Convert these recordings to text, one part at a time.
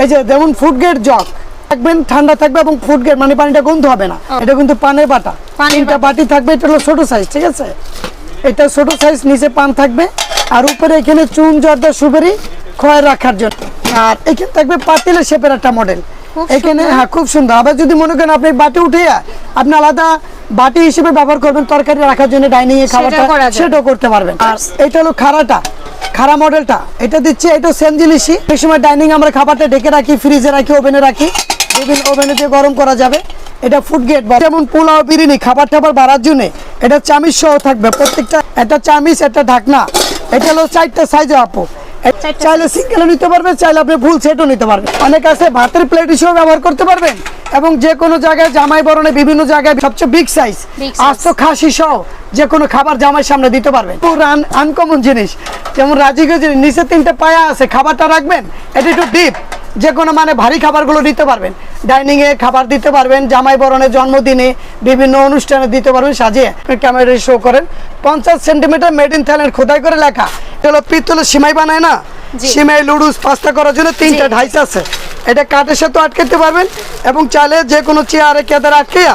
এই যে যেমন ফুড গেট জগ থাকবেন ঠান্ডা থাকবে এবং ফুড গেট মানে পানিটা গন্ধ হবে না। এটা কিন্তু পানের বাটা। তিনটা বাটি। থাকবে এটা হলো ছোট সাইজ ঠিক আছে? এটা ছোট সাইজ নিচে পান থাকবে। আর উপরে এখানে চুন জর্দা সুবেরি খয় রাখার জন্য। আর এখানে থাকবে পাতিলের শেপের একটা মডেল এখানে হ্যাঁ খুব সুন্দর। আবার যদি মনে করেন আপনি বাটি উঠে আপনি আলাদা বাটি হিসেবে ব্যবহার করবেন তরকারি রাখার জন্য ডাইনিং এ খাবারটা সেটাও করতে পারবেন। আর এটা হলো খাড়াটা খাড়া মডেলটা। এটা দিচ্ছি, এটা সেম জিনিসই। এই সময় ডাইনিং আমরা খাবারটা ডেকে রাখি, ফ্রিজে রাখি, ওভেনে রাখি। বিভিন্ন ওভেনে দিয়ে গরম করা যাবে। এটা ফুড গেট বা যেমন পোলাও, বিরিয়ানি, খাবার টাবার বাড়ার জন্য এটা চামিচ সহ থাকবে। প্রত্যেকটা একটা চামিচ একটা ঢাকনা। এটা হলো চারটা সাইজের আপু। চাইলে সিঙ্গেলও নিতে পারবেন চাইলে আপনি ফুল সেটও নিতে পারবেন। অনেক আছে ভাতের প্লেট হিসেবে ব্যবহার করতে পারবেন এবং যে কোনো জায়গায় জামাই বরণে বিভিন্ন জায়গায় সবচেয়ে বিগ সাইজ। আস্ত খাসি সহ যে কোনো খাবার জামাই সামনে দিতে পারবেন। পুরো আনকমন জিনিস। যেমন রাজিগঞ্জের নিচে তিনটে পায়া আছে খাবারটা রাখবেন এটা একটু ডিপ যে কোনো মানে ভারী খাবারগুলো দিতে পারবেন। ডাইনিংয়ে খাবার দিতে পারবেন জামাই বরণে জন্মদিনে বিভিন্ন অনুষ্ঠানে দিতে পারবেন সাজিয়ে। ক্যামেরা শো করেন পঞ্চাশ সেন্টিমিটার মেড ইন থাইল্যান্ড খোদাই করে লেখা। এটা পিতলে পিতলের সিমাই বানায় না? সিমাই লুডুস পাস্তা করার জন্য তিনটা। ঢাইস আছে। এটা কাঠের সাথে আটকাতে পারবেন এবং চালে যে কোনো চেয়ারে কেদার আটকেয়া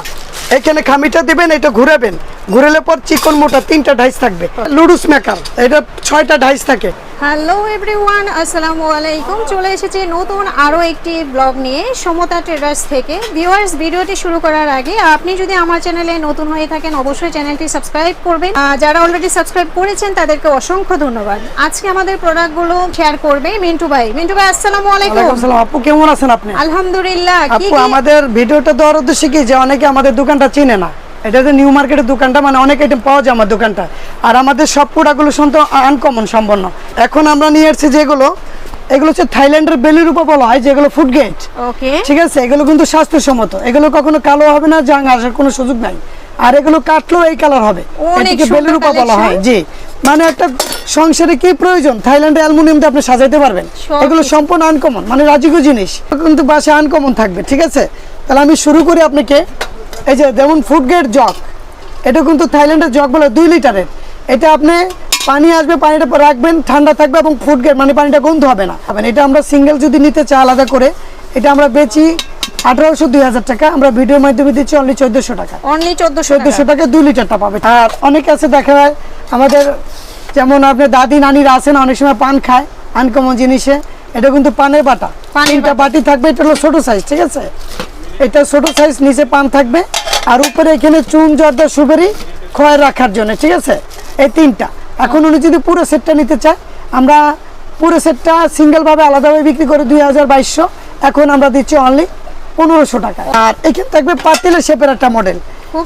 এখানে খামিটা দিবেন এটা ঘুরাবেন। ঘুরেলে পর চিকন মোটা তিনটা ঢাইস থাকবে। লুডুস মেকার এটা ছয়টা ঢাইস থাকে। হ্যালো এভরিওয়ান আসসালামু আলাইকুম। চলে এসেছি নতুন আরও একটি ব্লগ নিয়ে সমতা ট্রেডার্স থেকে। ভিউয়ার্স ভিডিওটি শুরু করার আগে আপনি যদি আমার চ্যানেলে নতুন হয়ে থাকেন অবশ্যই চ্যানেলটি সাবস্ক্রাইব করবেন। যারা অলরেডি সাবস্ক্রাইব করেছেন তাদেরকে অসংখ্য ধন্যবাদ। আজকে আমাদের প্রোডাক্টগুলো শেয়ার করবে মিন্টু ভাই। মিন্টু ভাই আসসালামু আলাইকুম। আপু কেমন আছেন আপনি? আলহামদুলিল্লাহ। আপু আমাদের ভিডিওটা দেওয়ার উদ্দেশ্যে কি যে অনেকে আমাদের দোকানটা চিনে না। এটা যে নিউ মার্কেটের দোকানটা মানে অনেক আইটেম পাওয়া যায় আমার দোকানটা। আর আমাদের সব প্রোডাক্টগুলো শুনতে আনকমন সম্পন্ন। এখন আমরা নিয়ে এসেছি যেগুলো এগুলো হচ্ছে থাইল্যান্ডের বেলির উপর বলা হয় যেগুলো ফুড গেট ওকে ঠিক আছে? এগুলো কিন্তু স্বাস্থ্যসম্মত। এগুলো কখনো কালো হবে না জাং আসার কোনো সুযোগ নাই। আর এগুলো কাটলেও এই কালার হবে। এটিকে সুন্দর বেলুরূপা বলা হয়। জি। মানে একটা সংসারে কি প্রয়োজন? থাইল্যান্ডে অ্যালুমিনিয়াম দিয়ে আপনি সাজাইতে পারবেন। এগুলো সম্পূর্ণ আনকমন মানে রাজিকো জিনিস। কিন্তু বাসে আনকমন থাকবে ঠিক আছে? তাহলে আমি শুরু করি আপনাকে। এই যে যেমন ফুড গেট জগ এটা কিন্তু থাইল্যান্ডের জগ বলে দুই লিটারের। এটা আপনি পানি আসবে পানিটা রাখবেন ঠান্ডা থাকবে এবং ফুড গেট মানে পানিটা গন্ধ হবে না। এটা আমরা সিঙ্গেল যদি নিতে চাই আলাদা করে এটা আমরা বেচি আঠারোশো দুই হাজার টাকা আমরা ভিডিওর মাধ্যমে দিচ্ছি অনলি চোদ্দশো টাকা। অনলি চোদ্দশো চোদ্দশো টাকা দুই লিটারটা পাবে। আর অনেকে আছে দেখা যায় আমাদের যেমন আপনার দাদি নানিরা আছেন অনেক সময় পান খায় আনকমন জিনিসে। এটা কিন্তু পানের বাটা। বাটা। বাটি থাকবে এটা হলো ছোট সাইজ ঠিক আছে? এটা ছোট সাইজ নিচে পান থাকবে। আর উপরে এখানে চুন জর্দা সুবেরি খয় রাখার জন্য ঠিক আছে? এই তিনটা। এখন উনি যদি পুরো সেটটা নিতে চায় আমরা পুরো সেটটা সিঙ্গেল ভাবে আলাদাভাবে বিক্রি করে দুই হাজার বাইশশো। এখন আমরা দিচ্ছি অনলি পনেরোশো টাকা আর এখানে থাকবে পাতিলের শেপের একটা মডেল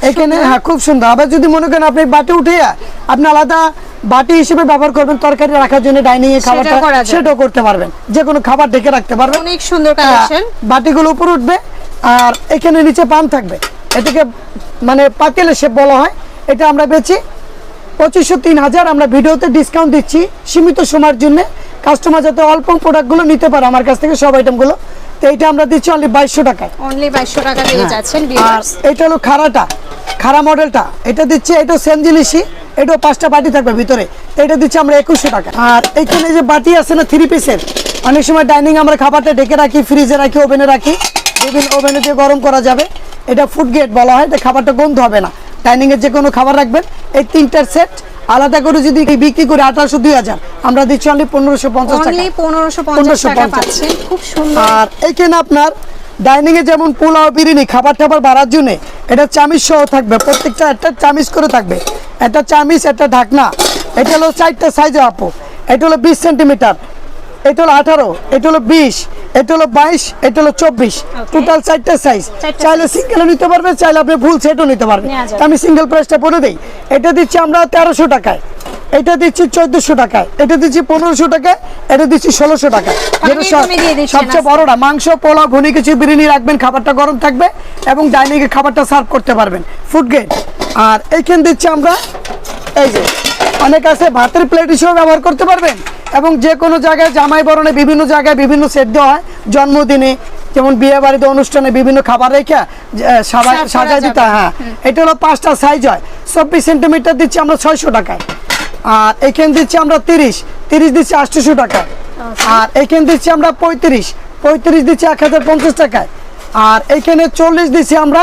এখানে হ্যাঁ খুব সুন্দর। আবার যদি মনে করেন আপনি বাটি উঠে আপনি আলাদা বাটি হিসেবে ব্যবহার করবেন তরকারি রাখার জন্য ডাইনিং এ খাবারটা সেটাও করতে পারবেন। যে কোনো খাবার ঢেকে রাখতে পারবেন। অনেক সুন্দর হ্যাঁ, বাটিগুলো উপরে উঠবে। আর এখানে নিচে পান থাকবে। এটাকে মানে পাতিলের শেপ বলা হয়। এটা আমরা বেচি। পঁচিশশো তিন হাজার আমরা ভিডিওতে ডিসকাউন্ট দিচ্ছি সীমিত সময়ের জন্য। কাস্টমার যাতে অল্প প্রোডাক্টগুলো নিতে পারে আমার কাছ থেকে সব আইটেমগুলো তো এইটা আমরা দিচ্ছি অনলি বাইশশো টাকায়। অনলি বাইশশো টাকা পেয়ে যাচ্ছেন আর এটা হলো খাড়াটা। খাড়া মডেলটা এটা দিচ্ছে এটা সেম জিনিসই এটাও পাঁচটা বাটি থাকবে ভিতরে। এটা দিচ্ছে আমরা একুশশো টাকা। আর এখানে যে বাটি আছে না থ্রি পিসের অনেক সময় ডাইনিং আমরা খাবারটা ডেকে রাখি ফ্রিজে রাখি ওভেনে রাখি। বিভিন্ন ওভেনে দিয়ে গরম করা যাবে। এটা ফুড গেট বলা হয় এটা খাবারটা গন্ধ হবে না। ডাইনিং এর যে কোনো খাবার রাখবেন। এই তিনটার সেট আলাদা করে যদি বিক্রি করে আঠারোশো দুই হাজার আমরা দিচ্ছি অনলি পনেরোশো পঞ্চাশ পনেরোশো পঞ্চাশ 1550 টাকা পাচ্ছেন। খুব সুন্দর। আর এখানে আপনার ডাইনিং এ যেমন পোলাও বিরিয়ানি খাবার টাবার বাড়ার জন্য এটা চামিচ সহ থাকবে। প্রত্যেকটা একটা চামিচ করে থাকবে। একটা চামিচ একটা ঢাকনা। এটা হলো চারটা সাইজে আপু। এটা হলো বিশ সেন্টিমিটার এটা হলো আঠারো। এটা হলো বিশ। এটা হলো বাইশ এটা হলো চব্বিশ। টোটাল চারটা সাইজ চাইলে সিঙ্গেলও নিতে পারবেন চাইলে আপনি ফুল সেটও নিতে পারবেন। আমি সিঙ্গেল প্রাইসটা বলে দিই। এটা দিচ্ছি আমরা তেরোশো টাকায়। এটা দিচ্ছি চোদ্দশো টাকায়। এটা দিচ্ছি পনেরোশো টাকায়। এটা দিচ্ছি ষোলোশো টাকা যেটা সবচেয়ে। বড়টা মাংস পোলাও ঘুনি কিছু বিরিয়ানি রাখবেন খাবারটা গরম থাকবে এবং ডাইনিং এ খাবারটা সার্ভ করতে পারবেন। ফুড গেট আর এইখান দিচ্ছি আমরা এই যে অনেক আছে ভাতের প্লেট হিসেবে ব্যবহার করতে পারবেন। এবং যে কোনো জায়গায় জামাই বরণে বিভিন্ন জায়গায় বিভিন্ন সেট দেওয়া হয়। জন্মদিনে যেমন বিয়ে বাড়িতে অনুষ্ঠানে বিভিন্ন খাবার রেখে সাবাই সাজাই দিতে হ্যাঁ এটা হলো পাঁচটা সাইজ হয়। চব্বিশ সেন্টিমিটার দিচ্ছি আমরা ছয়শো টাকায়। আর এখানে দিচ্ছি আমরা তিরিশ। তিরিশ দিচ্ছি আটশোশো টাকা আর এখানে দিচ্ছি আমরা পঁয়ত্রিশ। পঁয়ত্রিশ দিচ্ছি এক হাজার পঞ্চাশ টাকায়। আর এখানে চল্লিশ দিচ্ছি আমরা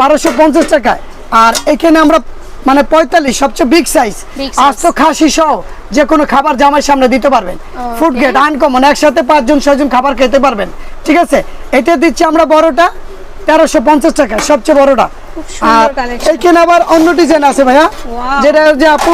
বারোশো পঞ্চাশ টাকায়। আর এখানে আমরা মানে পঁয়তাল্লিশ সবচেয়ে বিগ সাইজ size. আস্ত খাসি সহ যে কোনো খাবার জামাই সামনে দিতে পারবেন। ফুড গেট আনকমন একসাথে পাঁচজন ছয়জন খাবার খেতে পারবেন। ঠিক আছে? এটা দিচ্ছি আমরা বড়টা তেরোশো পঞ্চাশ টাকা সবচেয়ে বড়টা। আর এইখানে আবার অন্য ডিজাইন আছে ভাইয়া। যেটা যে আপু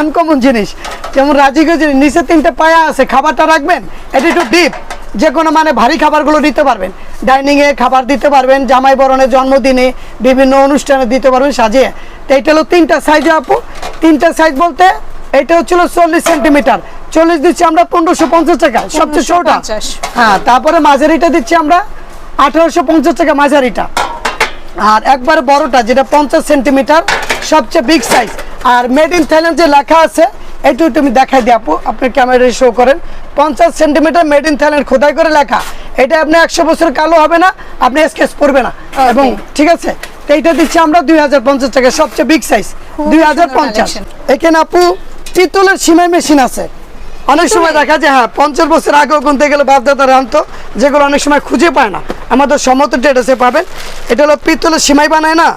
আনকমন জিনিস। যেমন রাজিগঞ্জের নিচে তিনটে পায়া আছে খাবারটা রাখবেন? এটা একটু ডিপ যে কোনো মানে ভারী খাবারগুলো দিতে পারবেন। ডাইনিং এ খাবার দিতে পারবেন জামাই বরণে জন্মদিনে বিভিন্ন অনুষ্ঠানে দিতে পারবেন সাজিয়ে। তো এটা হলো তিনটা সাইজ আপু। তিনটা সাইজ বলতে এটা হচ্ছিল চল্লিশ সেন্টিমিটার চল্লিশ দিচ্ছি আমরা পনেরোশো পঞ্চাশ টাকা সবচেয়ে 1550 হ্যাঁ তারপরে মাঝারিটা দিচ্ছি আমরা আঠারোশো পঞ্চাশ টাকা মাঝারিটা। আর একবারে বড়টা যেটা পঞ্চাশ সেন্টিমিটার সবচেয়ে বিগ সাইজ আর মেড ইন থাইল্যান্ড যে লেখা আছে একটু তুমি দেখাই দিই আপু আপনি ক্যামেরায় শো করেন। পঞ্চাশ সেন্টিমিটার মেড ইন থাইল্যান্ড খোদাই করে লেখা। এটা আপনি একশো বছর কালো হবে না আপনি স্কেচ করবে না। এবং ঠিক আছে? তো এইটা দিচ্ছি আমরা দুই হাজার পঞ্চাশ টাকা সবচেয়ে বিগ সাইজ দুই হাজার পঞ্চাশ। এখানে আপু পিতলের সিমাই মেশিন আছে। অনেক সময় দেখা যায় হ্যাঁ পঞ্চাশ বছর আগেও গুনতে গেলে বাপদাদারা আনতো যেগুলো অনেক সময় খুঁজে পায় না। আমাদের সমত ট্রেডার্সে পাবেন। এটা হলো পিতলের সিমাই বানায় না?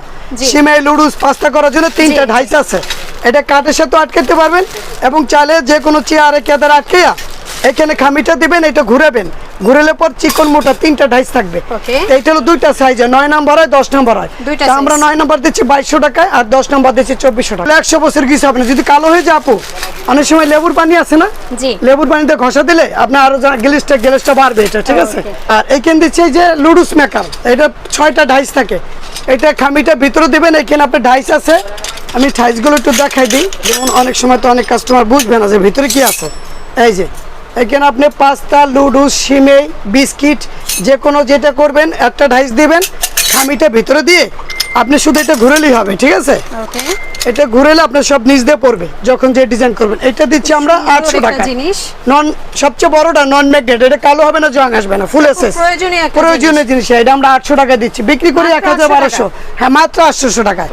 সিমাই লুডুস পাস্তা করার জন্য তিনটা। ঢাইস আছে। এটা কাঠের সাথে আটকাতে পারবেন এবং চালে যে কোনো চেয়ারে কেদার আটকেয়া এখানে খামিটা দিবেন এটা ঘুরাবেন। ঘুরেলে পর চিকন মোটা তিনটা ঢাইস থাকবে। এইটা হলো দুইটা সাইজে নয় নাম্বার হয় দশ নাম্বার হয়। আমরা নয় নম্বর দিচ্ছি বাইশশো টাকায় আর দশ নম্বর দিচ্ছি চব্বিশশো টাকা একশো বছর কিছু হবে না যদি কালো হয়ে যায় আপু অনেক সময় লেবুর পানি আছে না। লেবুর পানিতে ঘষা দিলে আপনার আরও যা গ্লিসটা গ্লিসটা বাড়বে এটা ঠিক আছে. আর এখানে দিচ্ছে যে লুডুস মেকার এটা ছয়টা ঢাইস থাকে। এটা খামিটা ভিতরে দিবেন এখানে আপনার ঢাইস আছে। আমি ঢাইসগুলো একটু দেখাই দিই। যেমন অনেক সময় তো অনেক কাস্টমার বুঝবে না যে ভিতরে কি আছে। এই যে এখানে আপনি পাস্তা লুডুস সিমেই বিস্কিট যে কোনো যেটা করবেন একটা ঢাইস দিবেন খামিটা ভিতরে দিয়ে আপনি শুধু এটা ঘুরেলেই হবে ঠিক আছে? এটা ঘুরেলে আপনার সব নিচ দিয়ে পড়বে যখন যে ডিজাইন করবেন। এটা দিচ্ছি আমরা আটশো টাকা জিনিস। নন সবচেয়ে বড়টা নন ম্যাগনেট এটা কালো হবে না জং আসবে না ফুল এসে প্রয়োজনীয় জিনিস। এটা আমরা আটশো টাকা দিচ্ছি। বিক্রি করি এক হাজার বারোশো। হ্যাঁ মাত্র আটশোশো টাকায়।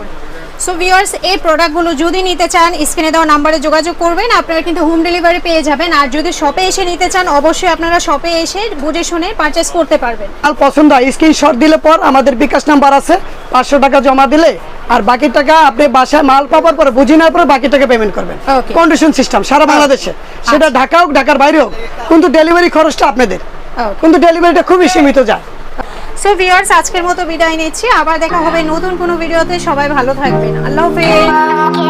সো ভিউয়ার্স এই প্রোডাক্টগুলো যদি নিতে চান স্ক্রিনে দেওয়া নাম্বারে যোগাযোগ করবেন। আপনারা কিন্তু হোম ডেলিভারি পেয়ে যাবেন। আর যদি শপে এসে নিতে চান অবশ্যই আপনারা শপে এসে বুঝে শুনে পারচেস করতে পারবেন। মাল পছন্দ হয় স্ক্রিনশট দিলে পর আমাদের বিকাশ নাম্বার আছে। পাঁচশো টাকা জমা দিলে আর বাকি টাকা আপনি বাসায় মাল পাওয়ার পরে বুঝে নেওয়ার পরে বাকি টাকা পেমেন্ট করবেন। কন্ডিশন সিস্টেম সারা বাংলাদেশে। সেটা ঢাকা হোক ঢাকার বাইরে হোক কিন্তু ডেলিভারি খরচটা আপনাদের। কিন্তু ডেলিভারিটা খুবই সীমিত যায়। সো ভিউয়ার্স আজকের মতো বিদায় নিচ্ছি। আবার দেখা হবে নতুন কোনো ভিডিওতে। সবাই ভালো থাকবেন। আল্লাহ হাফেজ।